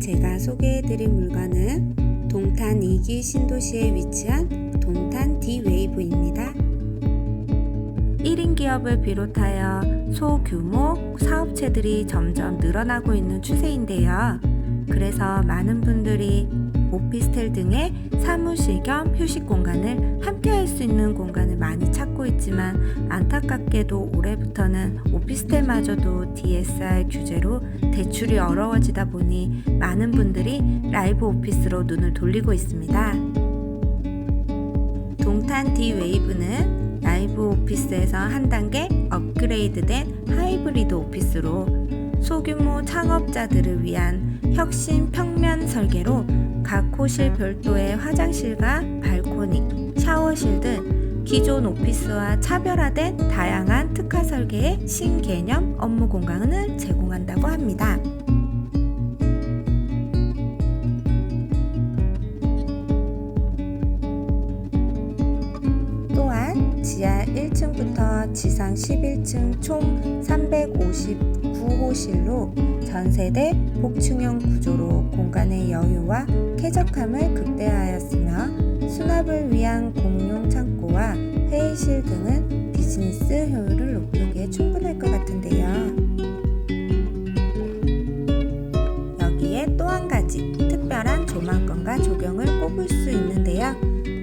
제가 소개해드릴 물건은 동탄 2기 신도시에 위치한 동탄 D-웨이브입니다. 1인 기업을 비롯하여 소규모 사업체들이 점점 늘어나고 있는 추세인데요. 그래서 많은 분들이 오피스텔 등의 사무실 겸 휴식 공간을 함께 할 수 있는 공간을 있지만 안타깝게도 올해부터는 오피스텔마저도 DSR 규제로 대출이 어려워지다 보니 많은 분들이 라이브 오피스로 눈을 돌리고 있습니다. 동탄 D 웨이브는 라이브 오피스에서 한 단계 업그레이드된 하이브리드 오피스로 소규모 창업자들을 위한 혁신 평면 설계로 각 호실 별도의 화장실과 발코니, 샤워실 등 기존 오피스와 차별화된 다양한 특화 설계의 신개념 업무 공간을 제공한다고 합니다. 또한 지하 1층부터 지상 11층 총 359호실로 전세대 복층형 구조로 공간의 여유와 쾌적함을 극대화하였으며 수납을 위한 공용 창고와 회의실 등은 비즈니스 효율을 높이기에 충분할 것 같은데요. 여기에 또 한 가지 특별한 조망권과 조경을 꼽을 수 있는데요.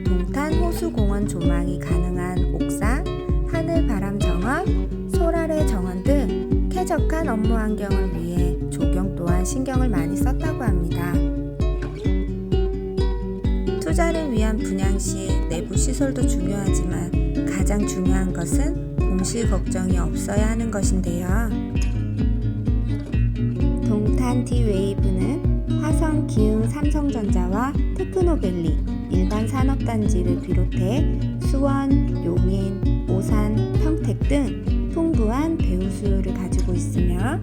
동탄 호수공원 조망이 가능한 옥상, 하늘 바람 정원, 소라래 정원 등 쾌적한 업무 환경을 위해 조경 또한 신경을 많이 썼다고 합니다. 투자를 위한 분양 시 내부 시설도 중요하지만 가장 중요한 것은 공실 걱정이 없어야 하는 것인데요. 동탄 D-웨이브는 화성 기흥 삼성전자와 테크노밸리 일반 산업단지를 비롯해 수원, 용인, 오산, 평택 등 풍부한 배우 수요를 가지고 있으며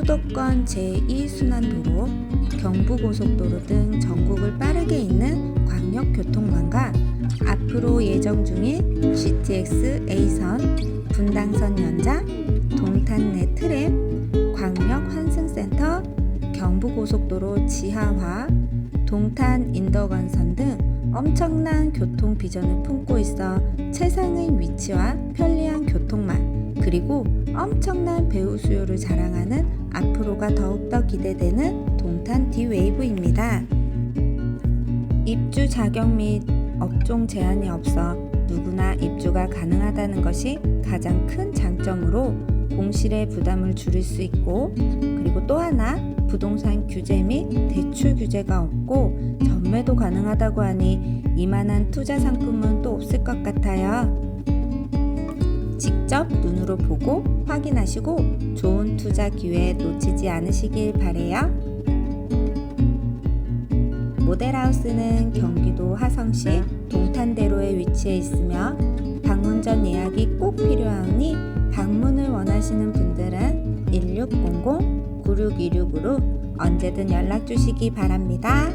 수도권 제2순환도로, 경부고속도로 등 전국을 빠르게 잇는 광역교통망과 앞으로 예정 중인 GTX A선, 분당선 연장, 동탄 내 트램, 광역 환승센터, 경부고속도로 지하화, 동탄 인덕원선 등 엄청난 교통 비전을 품고 있어 최상의 위치와 편리한 교통망, 그리고 엄청난 배우 수요를 자랑하는 앞으로가 더욱더 기대되는 동탄 D-웨이브입니다. 입주 자격 및 업종 제한이 없어 누구나 입주가 가능하다는 것이 가장 큰 장점으로 공실의 부담을 줄일 수 있고 그리고 또 하나 부동산 규제 및 대출 규제가 없고 전매도 가능하다고 하니 이만한 투자 상품은 또 없을 것 같아요. 직접 눈으로 보고 확인하시고 좋은 투자 기회 놓치지 않으시길 바래요. 모델하우스는 경기도 화성시 동탄대로에 위치해 있으며 방문 전 예약이 꼭 필요하오니 방문을 원하시는 분들은 1600-9626으로 언제든 연락 주시기 바랍니다.